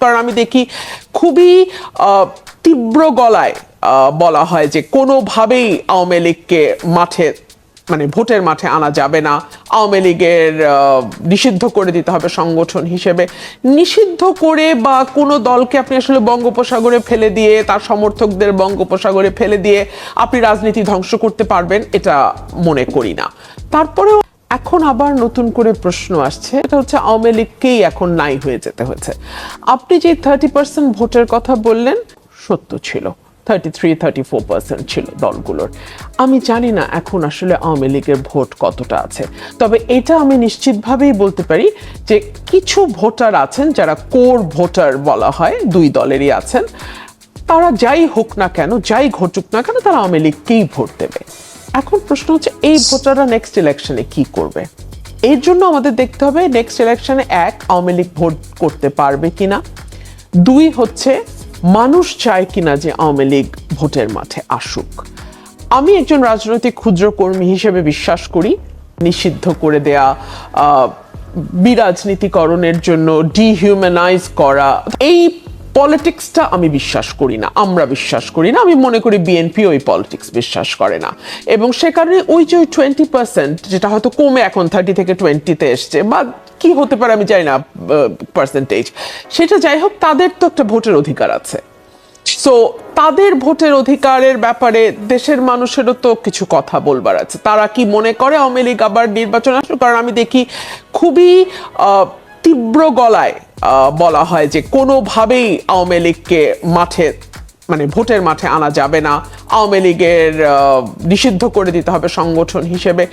কারণ আমি দেখি খুবই তীব্র গলায় বলা হয় যে কোনোভাবেই আওয়ামী লীগকে মাঠে মানে ভোটের মাঠে আনা যাবে না। আওয়ামী লীগের নিষিদ্ধ করে দিতে হবে সংগঠন হিসেবে। নিষিদ্ধ করে বা কোনো দলকে আপনি আসলে বঙ্গোপসাগরে ফেলে দিয়ে, তার সমর্থকদের বঙ্গোপসাগরে ফেলে দিয়ে আপনি রাজনীতি ধ্বংস করতে পারবেন, এটা মনে করি না। তারপরেও এখন আবার নতুন করে প্রশ্ন আসছে। এটা হচ্ছে আওয়ামী লীগকেই এখন নাই হয়ে যেতে হয়েছে। আপনি যে থার্টি পার্সেন্ট ভোটের কথা বললেন, সত্য ছিল। Thirty three thirty four percent ছিল দলগুলোর। আমি জানি না এখন আসলে আওয়ামী লীগের ভোট কতটা আছে। তবে এটা আমি নিশ্চিতভাবেই বলতে পারি যে কিছু ভোটার আছেন, যারা কোর ভোটার বলা হয়, দুই দলেরই আছেন, তারা যাই হোক না কেন, যাই ঘটুক না কেন, তারা আওয়ামী লীগকেই ভোট দেবে। এখন প্রশ্ন হচ্ছে, এই ভোটাররা নেক্সট ইলেকশনে কি করবে? এর জন্য আমাদের দেখতে হবে নেক্সট ইলেকশনে এক, আওয়ামী লীগ ভোট করতে পারবে কিনা? দুই হচ্ছে, মানুষ চায় কিনা যে আওয়ামী লীগ ভোটের মাঠে আসুক? আমি একজন রাজনৈতিক ক্ষুদ্র কর্মী হিসেবে বিশ্বাস করি, নিষিদ্ধ করে দেয়া বিরাজনীতিকরণের জন্য ডিহিউম্যানাইজ করা, এই পলিটিক্সটা আমি বিশ্বাস করি না, আমরা বিশ্বাস করি না, আমি মনে করি বিএনপি ওই পলিটিক্স বিশ্বাস করে না। এবং সে কারণে ওই যে ওই টোয়েন্টি পার্সেন্ট যেটা হয়তো কমে এখন থার্টি থেকে টোয়েন্টিতে এসছে, বা কি হতে পারে আমি জানি না পার্সেন্টেজ সেটা যাই হোক, তাদের তো একটা ভোটের অধিকার আছে। সো তাদের ভোটের অধিকারের ব্যাপারে দেশের মানুষেরও তো কিছু কথা বলবার আছে। তারা কি মনে করে আওয়ামী লীগ আবার নির্বাচন আসুক কারণ আমি দেখি খুবই তীব্র গলায় বলা হয় যে কোনোভাবেই আওয়ামী লীগকে মাঠে মানে ভোটের মাঠে আনা যাবে না। আওয়ামী লীগের নিষিদ্ধ করে দিতে হবে সংগঠন হিসেবে।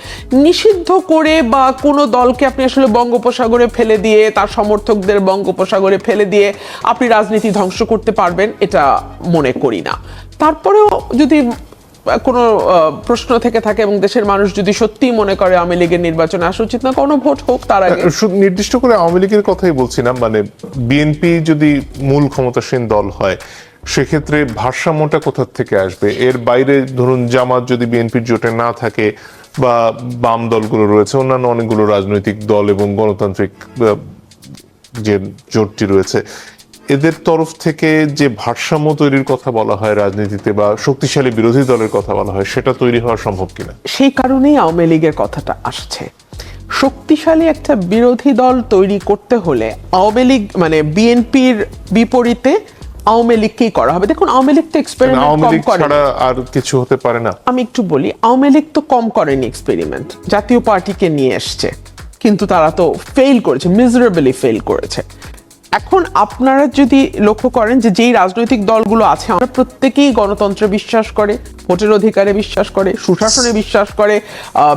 নিষিদ্ধ করে বা কোনো দলকে আপনি আসলে বঙ্গোপসাগরে ফেলে দিয়ে, তার সমর্থকদের বঙ্গোপসাগরে ফেলে দিয়ে আপনি রাজনীতি ধ্বংস করতে পারবেন, এটা মনে করি না। তারপরেও যদি কোনো প্রশ্ন থেকে থাকে এবং দেশের মানুষ যদি সত্যিই মনে করে আওয়ামী লীগের নির্বাচনে আসা উচিত না কোনো ভোট হোক তার আগে। নির্দিষ্ট করে আওয়ামী লীগের কথাই বলছি না মানে বিএনপি যদি মূল ক্ষমতাসীন দল হয়, সেক্ষেত্রে ভারসাম্যটা কোথা থেকে আসবে? এর বাইরে ধরুন জামাত যদি বিএনপির জোটে না থাকে বা বাম দলগুলো রয়েছে, অন্যান্য অনেকগুলো রাজনৈতিক দল এবং গণতান্ত্রিক যে জোটটি রয়েছে এদের তরফ থেকে যে ভারসাম্য তৈরির কথা বলা হয় রাজনীতিতে বা শক্তিশালী বিরোধী দলের কথা বলা হয় সেটা তৈরি হওয়া সম্ভব কিনা? সেই কারণেই আওয়ামী লীগের কথাটা আসছে। শক্তিশালী একটা বিরোধী দল তৈরি করতে হলে আওয়ামী লীগ মানে বিএনপির বিপরীতে আওয়ামী লীগকেই করা হবে? দেখুন আওয়ামী লীগ তো এক্সপেরিমেন্ট কম করে আর কিছু হতে পারে না। আমি একটু বলি আওয়ামী লীগ তো কম করেনি এক্সপেরিমেন্ট জাতীয় পার্টিকে নিয়ে এসছে। কিন্তু তারা তো ফেল করেছে মিজারেবলি ফেল করেছে। এখন আপনারা যদি লক্ষ্য করেন যে যেই রাজনৈতিক দলগুলো আছে, আমরা প্রত্যেকেই গণতন্ত্র বিশ্বাস করে। ভোটের অধিকারে বিশ্বাস করে, সুশাসনে বিশ্বাস করে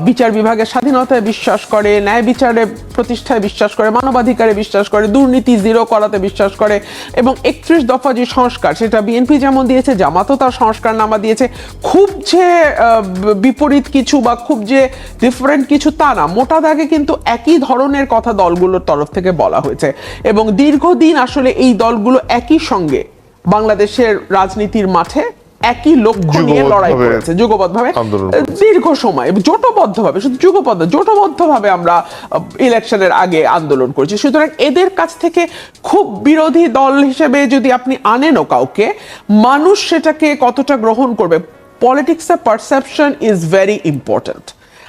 বিচার বিভাগের স্বাধীনতায় বিশ্বাস করে, ন্যায় বিচারে প্রতিষ্ঠায় বিশ্বাস করে, মানবাধিকারে বিশ্বাস করে, দুর্নীতি জিরো করাতে বিশ্বাস করে এবং একত্রিশ দফা যে সংস্কার, সেটা বিএনপি যেমন দিয়েছে, জামাতও তার সংস্কার নামা দিয়েছে, খুব যে বিপরীত কিছু বা খুব যে ডিফারেন্ট কিছু তা না, মোটা দাগে কিন্তু একই ধরনের কথা দলগুলোর তরফ থেকে বলা হয়েছে এবং দীর্ঘদিন আসলে এই দলগুলো একই সঙ্গে বাংলাদেশের রাজনীতির মাঠে একই লক্ষ্য নিয়ে লড়াই করেছে যুগবদ্ধ ভাবে দীর্ঘ সময় জোটবদ্ধভাবে শুধু যুগপদ্ধ জোটবদ্ধভাবে আমরা ইলেকশনের আগে আন্দোলন করেছি। সুতরাং এদের কাছ থেকে খুব বিরোধী দল হিসেবে যদি আপনি আনেনও কাউকে মানুষ সেটাকে কতটা গ্রহণ করবে? পলিটিক্সে পারসেপশন ইজ ভেরি ইম্পর্ট্যান্ট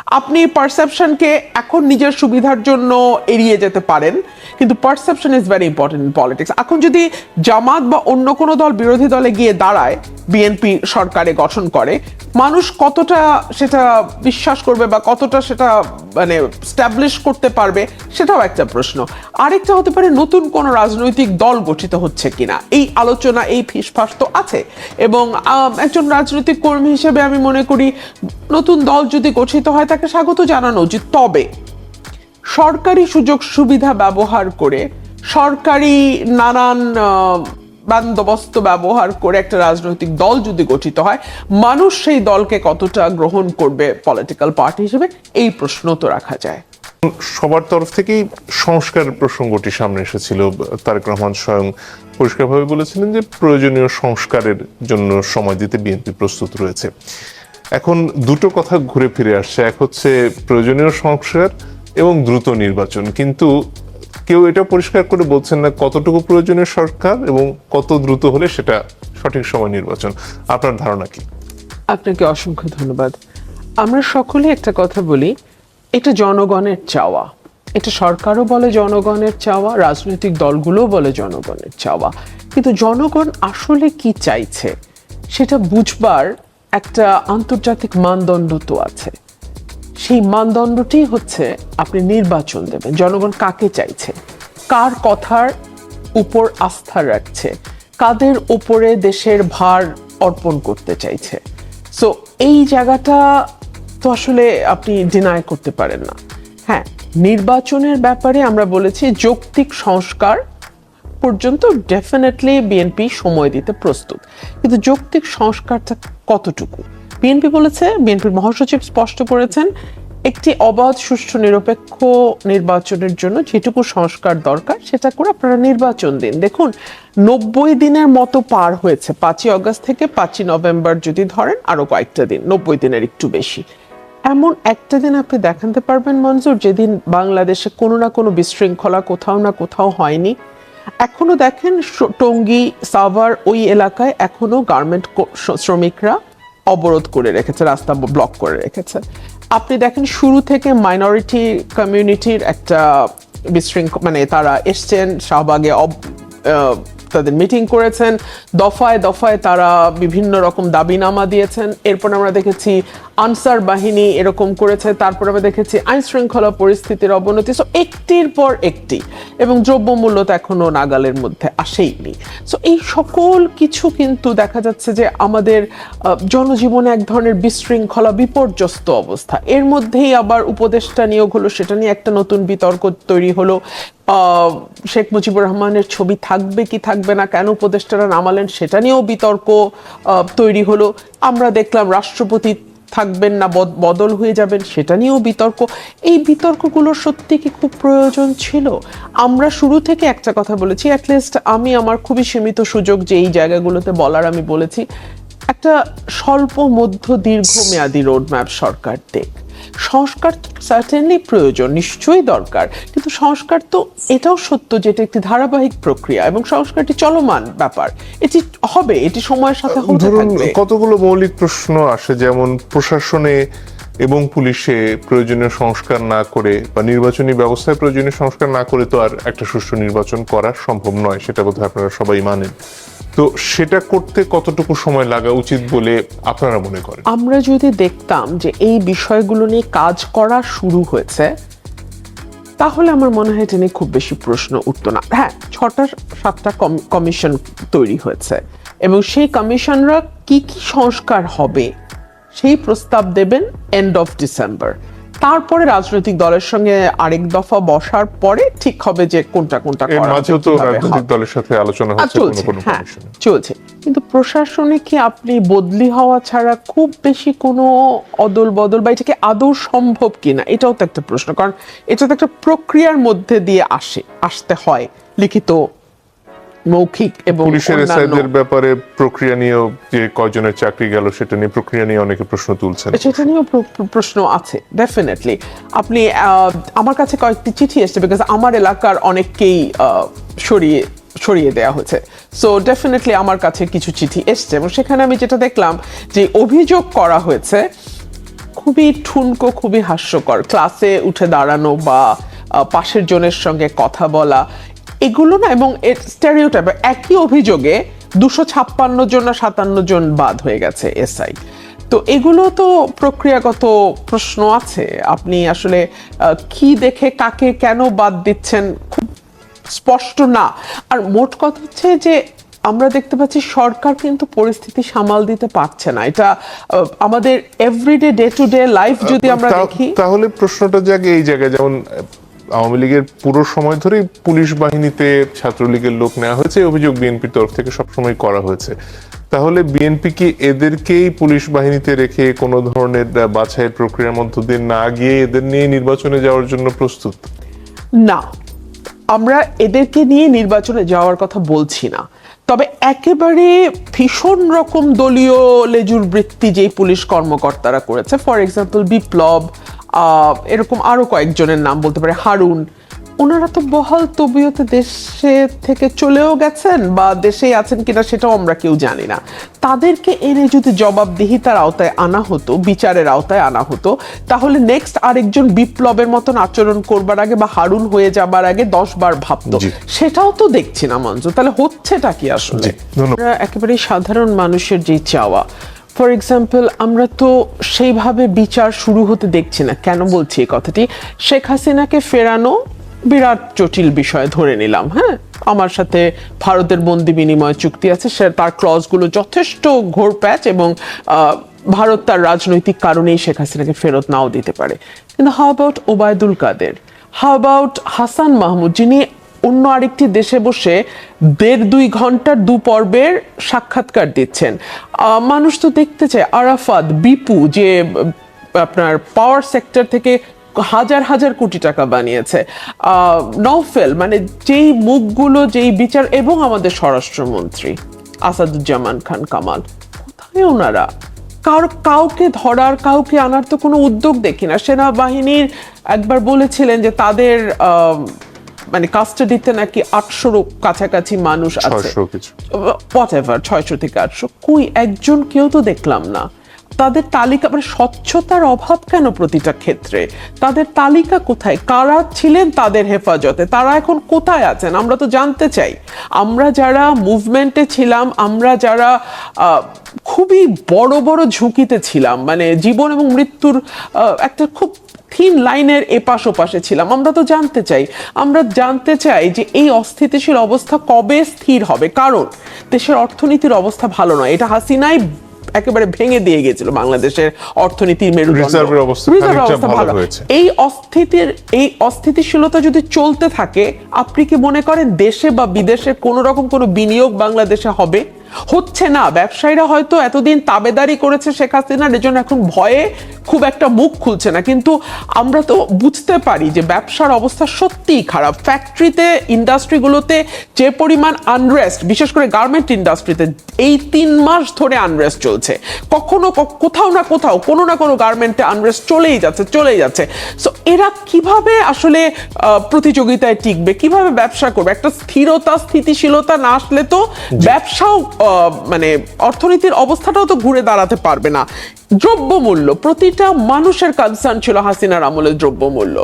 আপনি পারসেপশনকে এখন নিজের সুবিধার জন্য এড়িয়ে যেতে পারেন, কিন্তু perception is very important politics এখন যদি জামাত বা অন্য কোনো দল বিরোধী দলে গিয়ে দাঁড়ায় বিএনপি সরকারে গঠন করে, মানুষ কতটা সেটা বিশ্বাস করবে বা কতটা সেটা মানে স্ট্যাবলিশ করতে পারবে সেটাও একটা প্রশ্ন। আরেকটা হতে পারে নতুন কোনো রাজনৈতিক দল গঠিত হচ্ছে কিনা? এই আলোচনা, এই ফিসফাস তো আছে। এবং একজন রাজনৈতিক কর্মী হিসেবে আমি মনে করি নতুন দল যদি গঠিত হয় তাকে স্বাগত জানানো উচিত। তবে সরকারি সুযোগ সুবিধা ব্যবহার করে সরকারি নানান বন্দোবস্ত ব্যবহার করে একটা রাজনৈতিক দল যদি গঠিত হয়, মানুষ সেই দলকে কতটা গ্রহণ করবে পলিটিক্যাল পার্টি হিসেবে? এই প্রশ্ন তো রাখা যায়। সবার তরফ থেকেই সংস্কার প্রসঙ্গটি সামনে এসেছিল। তারেক রহমান স্বয়ং পরিষ্কারভাবে বলেছিলেন যে প্রয়োজনীয় সংস্কারের জন্য সময় দিতে বিএনপি প্রস্তুত রয়েছে। এখন দুটো কথা ঘুরে ফিরে আসছে। এক হচ্ছে প্রয়োজনীয় সংস্কার এবং দ্রুত নির্বাচন। কিন্তু কেউ এটা পরিষ্কার করে বলছেন না কতটুকু প্রয়োজনীয় সরকার এবং কত দ্রুত হলে সেটা সঠিক সময় নির্বাচন। আপনার ধারণা কি? আপনাকে অসংখ্য ধন্যবাদ। আমরা সকলে একটা কথা বলি, এটা জনগণের চাওয়া। এটা সরকারও বলে জনগণের চাওয়া, রাজনৈতিক দলগুলোও বলে জনগণের চাওয়া। কিন্তু জনগণ আসলে কি চাইছে, সেটা বুঝবার একটা আন্তর্জাতিক মানদণ্ড তো আছে। সেই মানদণ্ডটি হচ্ছে আপনি নির্বাচন দেবেন। জনগণ কাকে চাইছে? কার কথার উপর আস্থা রাখছে? কাদের উপরে দেশের ভার অর্পণ করতে চাইছে? সো এই জায়গাটা তো আসলে আপনি ডিনাই করতে পারেন না। হ্যাঁ নির্বাচনের ব্যাপারে আমরা বলেছি যৌক্তিক সংস্কার পর্যন্ত ডেফিনেটলি বিএনপি সময় দিতে প্রস্তুত। কিন্তু যৌক্তিক সংস্কারটা কতটুকু? বিএনপি বলেছে, বিএনপির মহাসচিব স্পষ্ট করেছেন, একটি অবাধ, সুষ্ঠু, নিরপেক্ষ নির্বাচনের জন্য যেটুকু সংস্কার দরকার, সেটা করে আপনারা নির্বাচন দিন। দেখুন, নব্বই দিনের মতো পার হয়েছে। পাঁচই অগস্ট থেকে পাঁচই নভেম্বর যদি ধরেন, আরও কয়েকটা দিন, নব্বই দিনের একটু বেশি। এমন একটা দিন আপনি দেখাতে পারবেন মঞ্জুর যেদিন বাংলাদেশে কোনো না কোনো বিশৃঙ্খলা কোথাও না কোথাও হয়নি। এখনও দেখেন টঙ্গী, সাভার ওই এলাকায় এখনও গার্মেন্ট শ্রমিকরা অবরোধ করে রেখেছে, রাস্তা ব্লক করে রেখেছে। আপনি দেখেন শুরু থেকে মাইনরিটি কমিউনিটির একটা বিশৃঙ্খ মানে তারা এসছেন, শাহবাগে তাদের মিটিং করেছেন। দফায় দফায় তারা বিভিন্ন রকম দাবিনামা দিয়েছেন। এরপর আমরা দেখেছি আনসার বাহিনী এরকম করেছে, তারপর আমরা দেখেছি আইন শৃঙ্খলা পরিস্থিতির অবনতি। সো একটির পর একটি, এবং দ্রব্যমূল্য তো এখনও নাগালের মধ্যে আসেইনি। সো এই সকল কিছু কিন্তু দেখা যাচ্ছে যে আমাদের জনজীবনে এক ধরনের বিশৃঙ্খলা, বিপর্যস্ত অবস্থা। এর মধ্যেই আবার উপদেষ্টা নিয়োগ হলো, সেটা নিয়ে একটা নতুন বিতর্ক তৈরি হলো। শেখ মুজিবুর রহমানের ছবি থাকবে কি থাকবে না, কেন উপদেষ্টারা নামালেন, সেটা নিয়েও বিতর্ক তৈরি হলো। আমরা দেখলাম রাষ্ট্রপতি থাকবেন না, বদ- বদল হয়ে যাবেন, সেটা নিয়েও বিতর্ক। এই বিতর্কগুলো সত্যি কি খুব প্রয়োজন ছিল? আমরা শুরু থেকে একটা কথা বলেছি অ্যাটলিস্ট আমি আমার খুবই সীমিত সুযোগ যে এই জায়গাগুলোতে বলার আমি বলেছি। একটা স্বল্প, মধ্য, দীর্ঘমেয়াদী রোডম্যাপ সরকার দেখ। সংস্কার সার্টেনলি প্রয়োজন নিশ্চয়ই দরকার। কিন্তু সংস্কার তো এটাও সত্য যে এটা একটি ধারাবাহিক প্রক্রিয়া এবং সংস্কারটি চলমান ব্যাপার। এটি হবে এটি সময়ের সাথে ধরুন থাকবে। কতগুলো মৌলিক প্রশ্ন আসে যেমন প্রশাসনে এবং পুলিশে প্রয়োজনীয় সংস্কার না করে বা নির্বাচনী ব্যবস্থায় প্রয়োজনীয় সংস্কার না করে তো আর একটা সুষ্ঠু নির্বাচন করা সম্ভব নয় সেটা বোধহয় আপনারা সবাই মানেন। তো সেটা করতে কতটুকু সময় লাগা উচিত বলে আপনারা মনে করেন? আমরা যদি দেখতাম যে এই বিষয়গুলো নিয়ে কাজ করা শুরু হয়েছে, তাহলে আমার মনে হয় এটা নিয়ে খুব বেশি প্রশ্ন উঠতো না। হ্যাঁ ছটা, সাতটা কম- কমিশন তৈরি হয়েছে এবং সেই কমিশনরা কি কি সংস্কার হবে সেই প্রস্তাব দেবেন এন্ড অফ ডিসেম্বর তারপরে রাজনৈতিক দলের সঙ্গে আরেক দফা বসার পরে ঠিক হবে যে কোনটা কোনটা করা মাঝেও তো রাজনৈতিক দলের সাথে আলোচনা হচ্ছে কোনো কোনো হ্যাঁ চলছে। কিন্তু প্রশাসনে কি আপনি বদলি হওয়া ছাড়া খুব বেশি কোনো অদল বদল বা এটাকে আদৌ সম্ভব কিনা? এটাও তো একটা প্রশ্ন কারণ এটা তো একটা প্রক্রিয়ার মধ্যে দিয়ে আসে আসতে হয় লিখিত মৌখিক এবং পুলিশের এসআইদের ব্যাপারে প্রক্রিয়া নিয়েও যে কয়জনের চাকরি গেল সেটা নিয়ে প্রক্রিয়া নিয়ে অনেকে প্রশ্ন তুলছেন। সেটা নিয়েও প্র- প্র- প্রশ্ন আছে ডেফিনেটলি আপনি আমার কাছে কয়েকটি চিঠি এসেছে বিকজ আমার এলাকার অনেককেই সরিয়ে সরিয়ে দেওয়া হয়েছে। সো ডেফিনেটলি আমার কাছে কিছু চিঠি এসছে এবং সেখানে আমি যেটা দেখলাম যে অভিযোগ করা হয়েছে খুবই ঠুনকো খুবই হাস্যকর। ক্লাসে উঠে দাঁড়ানো বা পাশের জনের সঙ্গে কথা বলা এগুলো না এবং স্টেরিওটাইপ একই অভিযোগে দুশো ছাপ্পান্ন জন না সাতান্ন জন বাদ হয়ে গেছে এসআই। তো এগুলো তো প্রক্রিয়াগত প্রশ্ন আছে। আপনি আসলে কি দেখে কাকে কেন বাদ দিচ্ছেন খুব স্পষ্ট না। আর মোট কথা হচ্ছে যে আমরা দেখতে পাচ্ছি সরকার কিন্তু পরিস্থিতি সামাল দিতে পারছে না। এটা আমাদের everyday day to day life যদি আমরা দেখি। তাহলে প্রশ্নটা জাগে এই জায়গায় যেমন আওয়ামী লীগের পুরো সময় ধরেই পুলিশ বাহিনীতে ছাত্রলীগের লোক নেওয়া হয়েছে অভিযোগ বিএনপির তরফ থেকে সবসময় করা হয়েছে। তাহলে বিএনপি কি এদেরকেই পুলিশ বাহিনীতে রেখে কোনো ধরনের বাছাই প্রক্রিয়ার মধ্য দিয়ে না গিয়ে এদের নিয়ে নির্বাচনে যাওয়ার জন্য প্রস্তুত? না। আমরা এদেরকে নিয়ে নির্বাচনে যাওয়ার কথা বলছি না। তবে একেবারে ভীষণ রকম দলীয় লেজুর বৃত্তি যেই পুলিশ কর্মকর্তারা করেছে ফর এক্সাম্পল বিপ্লব এরকম আরও কয়েকজনের নাম বলতে পারে, হারুন ওনারা তো বহাল তবিয়তে দেশে থেকে চলেও গেছেন বা দেশেই আছেন কিনা সেটাও আমরা কেউ জানি না। তাদেরকে এনে যদি জবাবদিহিতার আওতায় আনা হতো বিচারের আওতায় আনা হতো তাহলে নেক্সট আরেকজন বিপ্লবের মতন আচরণ করবার আগে বা হারুন হয়ে যাবার আগে দশ বার ভাবতো। সেটাও তো দেখছি না মঞ্জু। তাহলে হচ্ছেটা কি আসলে। একেবারে সাধারণ মানুষের যে চাওয়া। ফর এক্সাম্পল আমরা তো সেইভাবে বিচার শুরু হতে দেখছি না। কেন বলছি এই কথাটি? শেখ হাসিনাকে ফেরানো বিরাট জটিল বিষয় ধরে নিলাম হ্যাঁ? আমার সাথে ভারতের বন্দি বিনিময় চুক্তি আছে, সে তার ক্লজগুলো যথেষ্ট ঘোরপ্যাচ এবং ভারত তার রাজনৈতিক কারণেই শেখ হাসিনাকে ফেরত নাও দিতে পারে। কিন্তু how about Obaidul Quader? How about Hasan Mahmud, যিনি অন্য আরেকটি দেশে বসে দেড় দুই ঘণ্টার দু পর্বের সাক্ষাৎকার দিচ্ছেন। মানুষ তো দেখতে চায় আরাফাত, বিপু, যে, আপনার পাওয়ার সেক্টর থেকে হাজার হাজার কোটি টাকা বানিয়েছে। আহ, মানে যেই মুখগুলো যেই বিচার এবং আমাদের স্বরাষ্ট্রমন্ত্রী আসাদুজ্জামান খান কামাল কোথায় ওনারা? কার কাউকে ধরার কাউকে আনার তো কোনো উদ্যোগ দেখি না। সেনাবাহিনীর একবার বলেছিলেন যে তাদের মানে কাস্টাডিতে নাকি আটশোর কাছাকাছি মানুষ আছে। হোয়াট এভার ছয়শো থেকে আটশো। কুই একজন কেউ তো দেখলাম না। তাদের তালিকা মানে স্বচ্ছতার অভাব কেন প্রতিটা ক্ষেত্রে? তাদের তালিকা কোথায়? কারা ছিলেন তাদের হেফাজতে? তারা এখন কোথায় আছেন? আমরা তো জানতে চাই। আমরা যারা মুভমেন্টে ছিলাম, আমরা যারা খুবই বড় বড় ঝুঁকিতে ছিলাম মানে জীবন এবং মৃত্যুর একটা খুব থিন লাইনের এপাশ ওপাশে ছিলাম, আমরা তো জানতে চাই। আমরা জানতে চাই যে এই অস্থিতিশীল অবস্থা কবে স্থির হবে? কারণ দেশের অর্থনীতির অবস্থা ভালো নয়। এটা হাসিনাই একেবারে ভেঙে দিয়ে গেছিল বাংলাদেশের অর্থনীতির মেরুদণ্ড। অবস্থা ভালো এই অস্থিতির এই অস্থিতিশীলতা যদি চলতে থাকে আপনি কি মনে করেন দেশে বা বিদেশে কোনো রকম কোনো বিনিয়োগ বাংলাদেশে হবে? হচ্ছে না। ব্যবসায়ীরা হয়তো এতদিন তাবেদারি করেছে শেখ হাসিনার এজন্য এখন ভয়ে খুব একটা মুখ খুলছে না। কিন্তু আমরা তো বুঝতে পারি যে ব্যবসার অবস্থা সত্যিই খারাপ। ফ্যাক্টরিতে ইন্ডাস্ট্রিগুলোতে যে পরিমাণ আনরেস্ট বিশেষ করে গার্মেন্ট ইন্ডাস্ট্রিতে এই তিন মাস ধরে আনরেস্ট চলছে। কখনো কোথাও না কোথাও কোনো না কোনো গার্মেন্টে আনরেস্ট চলেই যাচ্ছে চলেই যাচ্ছে। সো এরা কীভাবে আসলে আহ, প্রতিযোগিতায় টিকবে? কীভাবে ব্যবসা করবে? একটা স্থিরতা স্থিতিশীলতা না আসলে তো ব্যবসাও মানে অর্থনীতির অবস্থাটাও তো ঘুরে দাঁড়াতে পারবে না। দ্রব্যমূল্য প্রতিটা মানুষের কনসার্ন ছিল হাসিনার আমলে দ্রব্যমূল্য।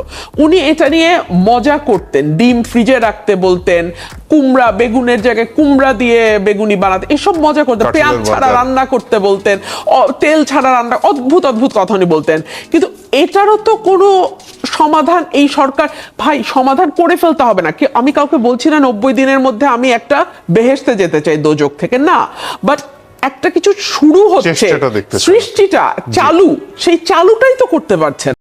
উনি এটা নিয়ে মজা করতেন ডিম ফ্রিজে রাখতে বলতেন কুমড়া বেগুনের জায়গায় কুমড়া দিয়ে বেগুনি বানাতে এসব মজা করতেন পেঁয়াজ ছাড়া রান্না করতে বলতেন তেল ছাড়া রান্না অদ্ভুত অদ্ভুত কথা উনি বলতেন। কিন্তু এটারও তো কোনো সমাধান এই সরকার ভাই সমাধান করে ফেলতে হবে না। আমি কাউকে বলছি না নব্বই দিনের মধ্যে আমি একটা বেহেস্তে যেতে চাই দোজক থেকে না। বাট একটা কিছু শুরু হচ্ছে। সৃষ্টিটা চালু সেই চালুটাই তো করতে পারছেন।